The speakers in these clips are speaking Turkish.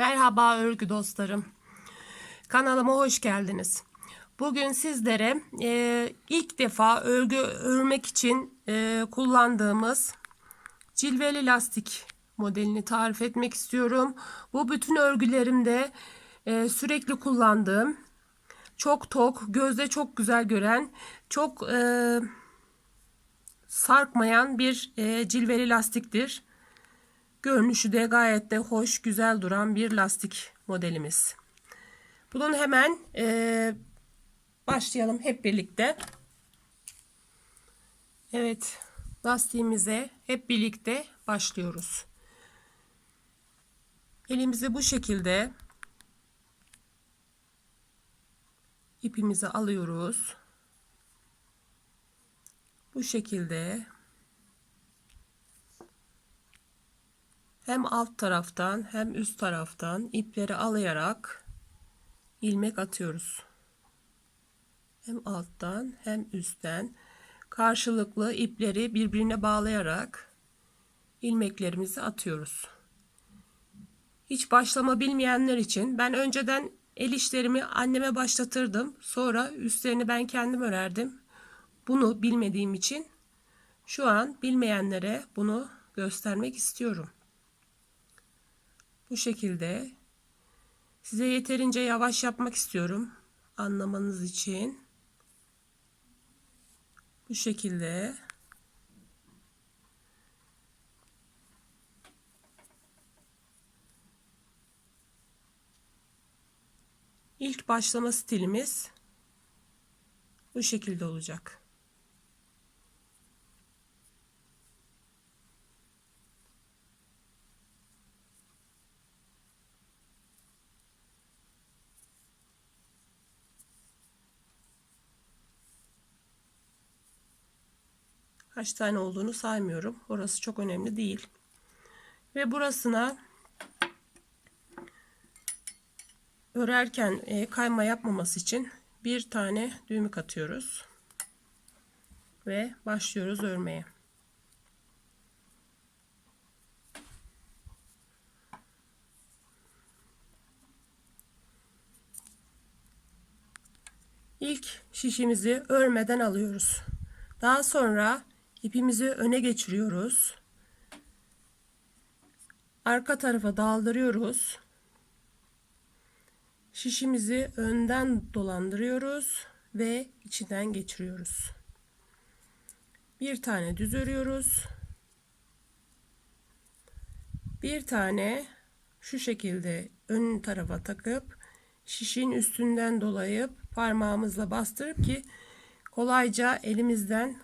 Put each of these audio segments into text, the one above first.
Merhaba örgü dostlarım. Kanalıma hoş geldiniz. Bugün sizlere e, ilk defa örgü örmek için e, kullandığımız cilveli lastik modelini tarif etmek istiyorum. Bu bütün örgülerimde e, sürekli kullandığım, çok tok, gözde çok güzel gören, çok e, sarkmayan bir e, cilveli lastiktir. Görünüşü de gayet de hoş, güzel duran bir lastik modelimiz. Bunun hemen e, başlayalım hep birlikte. Evet, lastiğimize hep birlikte başlıyoruz. Elimizi bu şekilde ipimizi alıyoruz. Bu şekilde hem alt taraftan hem üst taraftan ipleri alayarak ilmek atıyoruz. Hem alttan hem üstten karşılıklı ipleri birbirine bağlayarak ilmeklerimizi atıyoruz. Hiç başlama bilmeyenler için ben önceden el işlerimi anneme başlatırdım. Sonra üstlerini ben kendim örerdim. Bunu bilmediğim için şu an bilmeyenlere bunu göstermek istiyorum. Bu şekilde size yeterince yavaş yapmak istiyorum anlamanız için. Bu şekilde İlk başlama stilimiz bu şekilde olacak. Kaç tane olduğunu saymıyorum. Orası çok önemli değil. Ve burasına örerken e, kayma yapmaması için bir tane düğümü katıyoruz. Ve başlıyoruz örmeye. İlk şişimizi örmeden alıyoruz. Daha sonra ipimizi öne geçiriyoruz. Arka tarafa daldırıyoruz. Şişimizi önden dolandırıyoruz ve içinden geçiriyoruz. Bir tane düz örüyoruz. Bir tane şu şekilde ön tarafa takıp şişin üstünden dolayıp parmağımızla bastırıp ki kolayca elimizden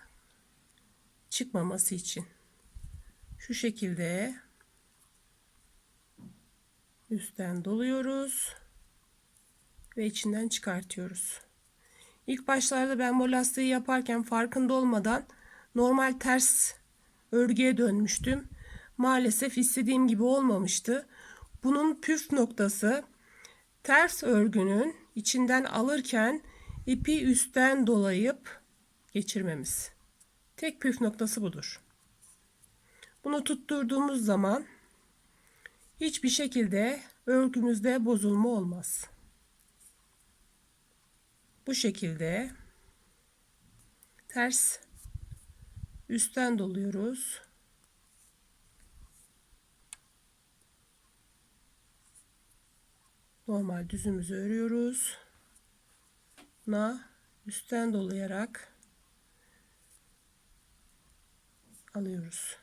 çıkmaması için şu şekilde üstten doluyoruz ve içinden çıkartıyoruz. İlk başlarda ben bu lastiği yaparken farkında olmadan normal ters örgüye dönmüştüm. Maalesef istediğim gibi olmamıştı. Bunun püf noktası ters örgünün içinden alırken ipi üstten dolayıp geçirmemiz. Tek püf noktası budur. Bunu tutturduğumuz zaman hiçbir şekilde örgümüzde bozulma olmaz. Bu şekilde ters üstten doluyoruz. Normal düzümüzü örüyoruz. Buna üstten dolayarak alıyoruz.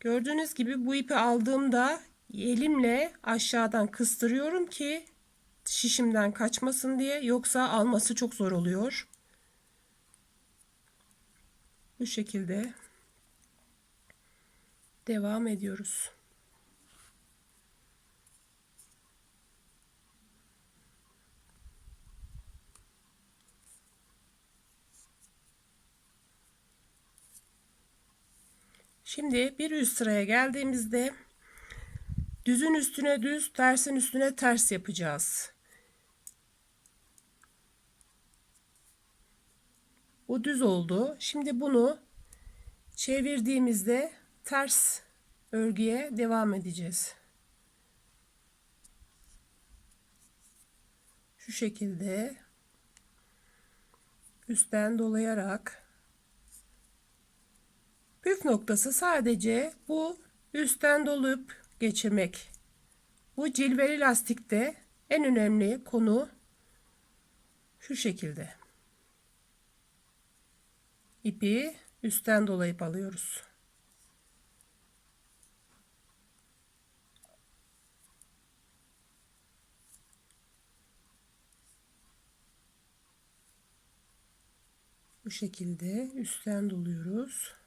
Gördüğünüz gibi bu ipi aldığımda elimle aşağıdan kıstırıyorum ki şişimden kaçmasın diye yoksa alması çok zor oluyor. Bu şekilde devam ediyoruz. Şimdi bir üst sıraya geldiğimizde düzün üstüne düz, tersin üstüne ters yapacağız. Bu düz oldu. Şimdi bunu çevirdiğimizde ters örgüye devam edeceğiz. Şu şekilde üstten dolayarak püf noktası sadece bu üstten dolup geçirmek. Bu cilveli lastikte en önemli konu şu şekilde. İpi üstten dolayıp alıyoruz. Bu şekilde üstten doluyoruz.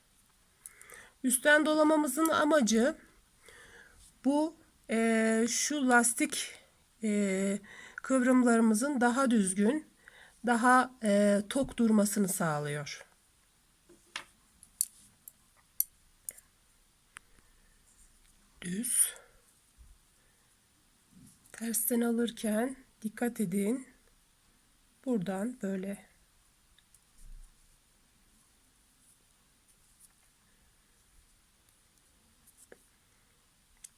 Üstten dolamamızın amacı bu e, şu lastik e, kıvrımlarımızın daha düzgün, daha e, tok durmasını sağlıyor. Düz. Tersten alırken dikkat edin. Buradan böyle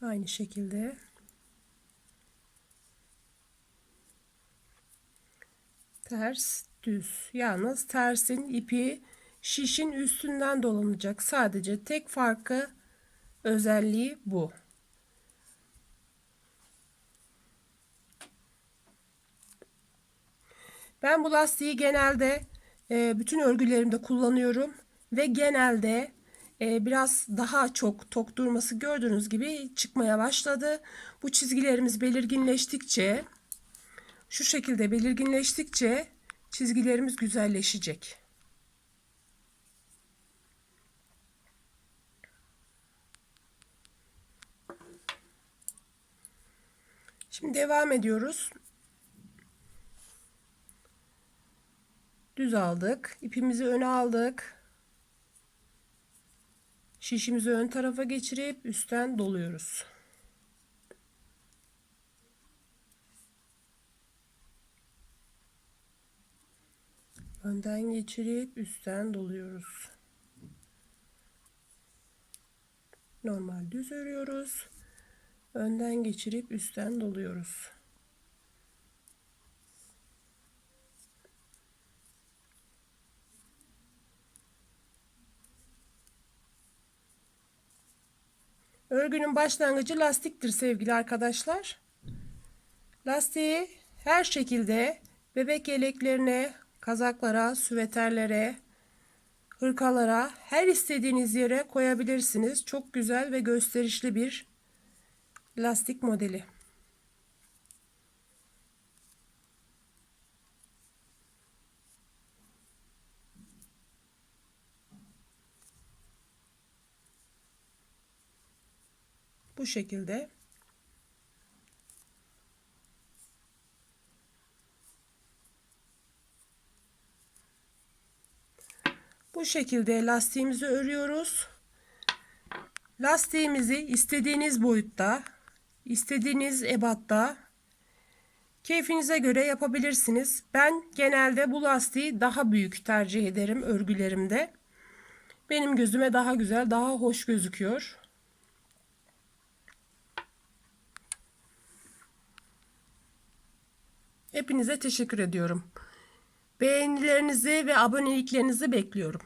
Aynı şekilde ters düz. Yalnız tersin ipi şişin üstünden dolanacak. Sadece tek farkı özelliği bu. Ben bu lastiği genelde e, bütün örgülerimde kullanıyorum ve genelde biraz daha çok tok durması gördüğünüz gibi çıkmaya başladı. Bu çizgilerimiz belirginleştikçe şu şekilde belirginleştikçe çizgilerimiz güzelleşecek. Şimdi devam ediyoruz. Düz aldık. ipimizi öne aldık. Şişimizi ön tarafa geçirip üstten doluyoruz. Önden geçirip üstten doluyoruz. Normal düz örüyoruz. Önden geçirip üstten doluyoruz. Örgünün başlangıcı lastiktir sevgili arkadaşlar. Lastiği her şekilde bebek yeleklerine, kazaklara, süveterlere, hırkalara, her istediğiniz yere koyabilirsiniz. Çok güzel ve gösterişli bir lastik modeli. Bu şekilde. Bu şekilde lastiğimizi örüyoruz. Lastiğimizi istediğiniz boyutta, istediğiniz ebatta keyfinize göre yapabilirsiniz. Ben genelde bu lastiği daha büyük tercih ederim örgülerimde. Benim gözüme daha güzel, daha hoş gözüküyor. Hepinize teşekkür ediyorum. Beğenilerinizi ve aboneliklerinizi bekliyorum.